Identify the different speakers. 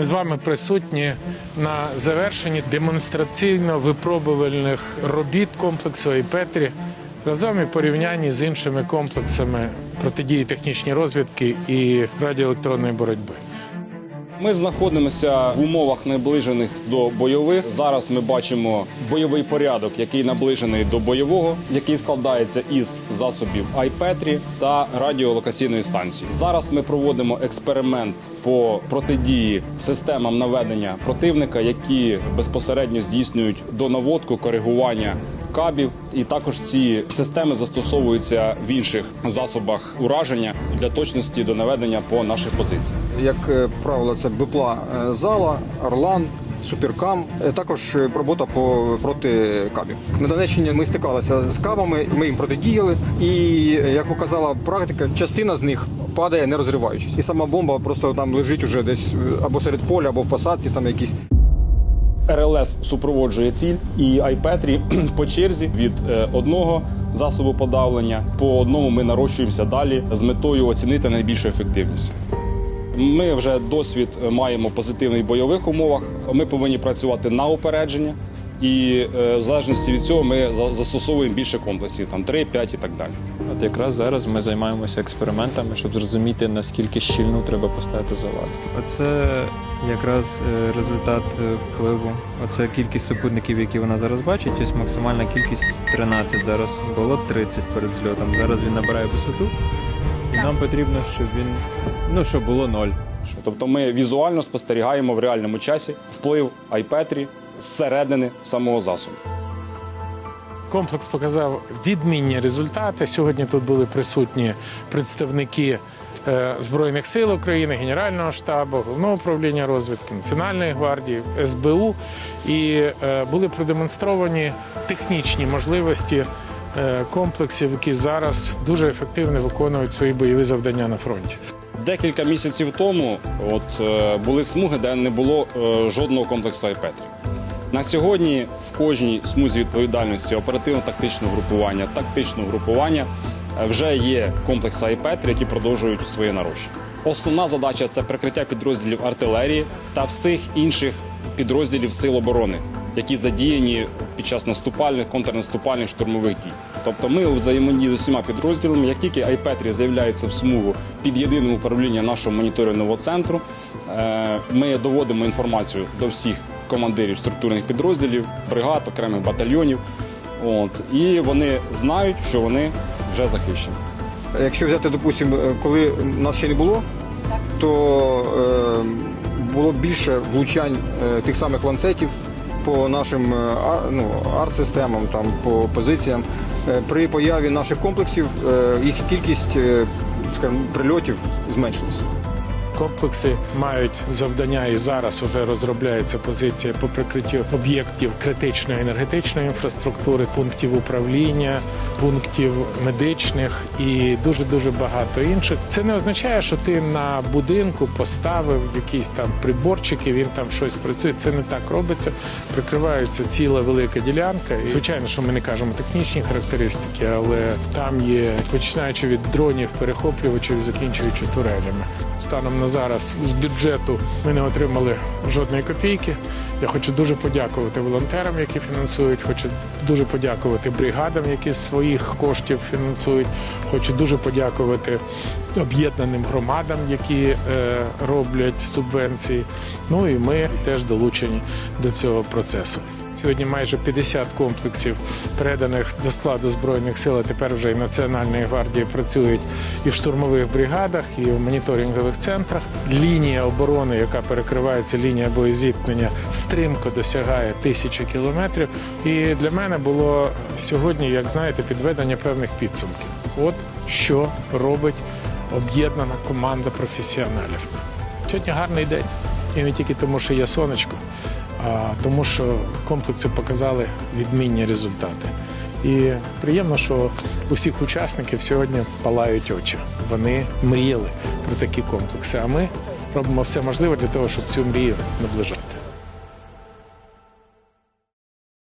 Speaker 1: Ми з вами присутні на завершенні демонстраційно-випробувальних робіт комплексу Айпетрі разом і порівнянні з іншими комплексами протидії технічній розвідки і радіоелектронної боротьби.
Speaker 2: Ми знаходимося в умовах наближених до бойових. Зараз ми бачимо бойовий порядок, який наближений до бойового, який складається із засобів Айпетрі та радіолокаційної станції. Зараз ми проводимо експеримент по протидії системам наведення противника, які безпосередньо здійснюють донаводку, коригування кабів, і також ці системи застосовуються в інших засобах ураження для точності до наведення по наших позиціях.
Speaker 3: Як е, правило, це БПЛА е, зала, Орлан. Суперкам, Е, також е, робота по проти кабів. На Донеччині ми стикалися з кабами, ми їм протидіяли. І е, як показала практика, частина з них падає не розриваючись. І сама бомба просто там лежить уже десь або серед поля, або в посадці, там якісь.
Speaker 2: РЛС супроводжує ціль, і Айпетрі по черзі від одного засобу подавлення по одному ми нарощуємося далі з метою оцінити найбільшу ефективність. Ми вже досвід маємо позитивний в бойових умовах. Ми повинні працювати на опередження, і е, в залежності від цього ми застосовуємо більше комплексів, там 3, 5 і так далі.
Speaker 4: От якраз зараз ми займаємося експериментами, щоб зрозуміти, наскільки щільно треба поставити залад. Оце якраз е, результат е, впливу. Оце кількість супутників, які вона зараз бачить. Ось максимальна кількість 13 зараз. Було 30 перед зльотом. Зараз він набирає висоту. І нам потрібно, щоб він ну щоб було ноль.
Speaker 2: Тобто ми візуально спостерігаємо в реальному часі вплив Айпетрі зсередини самого засобу.
Speaker 1: Комплекс показав відмінні результати. Сьогодні тут були присутні представники е, Збройних сил України, Генерального штабу, головного управління розвідки, Національної гвардії, СБУ, і е, були продемонстровані технічні можливості е, комплексів, які зараз дуже ефективно виконують свої бойові завдання на фронті.
Speaker 2: Декілька місяців тому от, е, були смуги, де не було е, жодного комплексу Айпетрі. На сьогодні в кожній смузі відповідальності оперативно-тактичного групування, тактичного групування е, вже є комплекси Айпетрі, які продовжують своє нарощення. Основна задача це прикриття підрозділів артилерії та всіх інших підрозділів сил оборони, які задіяні під час наступальних, контрнаступальних штурмових дій. Тобто ми у взаємодії з усіма підрозділами, як тільки Айпетрі з'являється в смугу під єдиним управлінням нашого моніторингового центру, е, ми доводимо інформацію до всіх командирів структурних підрозділів, бригад, окремих батальйонів. От, і вони знають, що вони вже захищені.
Speaker 3: Якщо взяти, допустимо, е, коли нас ще не було, то е, було більше влучань е, тих самих ланцетів по нашим е, ну, арт-системам, там, по позиціям. Е, при появі наших комплексів е, їх кількість скажімо, прильотів зменшилась.
Speaker 1: Комплекси мають завдання і зараз вже розробляється позиція по прикриттю об'єктів критичної енергетичної інфраструктури, пунктів управління, пунктів медичних і дуже дуже багато інших. Це не означає, що ти на будинку поставив якийсь там приборчик і він там щось працює. Це не так робиться. Прикривається ціла велика ділянка. І, звичайно, що ми не кажемо технічні характеристики, але там є починаючи від дронів, перехоплювачів, закінчуючи турелями. Станом на зараз з бюджету ми не отримали жодної копійки. Я хочу дуже подякувати волонтерам, які фінансують. Хочу дуже подякувати бригадам, які своїх коштів фінансують. Хочу дуже подякувати об'єднаним громадам, які е, роблять субвенції. Ну і ми теж долучені до цього процесу. Сьогодні майже 50 комплексів переданих до складу збройних сил. а Тепер вже і Національної гвардії працюють і в штурмових бригадах, і в моніторингових центрах. Лінія оборони, яка перекривається лінія боєзіткнення, стрімко досягає тисячі кілометрів. І для мене було сьогодні, як знаєте, підведення певних підсумків. От що робить об'єднана команда професіоналів. Сьогодні гарний день. І не тільки тому, що є сонечко, тому, що комплекси показали відмінні результати. І приємно, що усіх учасників сьогодні палають очі. Вони мріяли про такі комплекси. А ми робимо все можливе для того, щоб цю мрію наближати.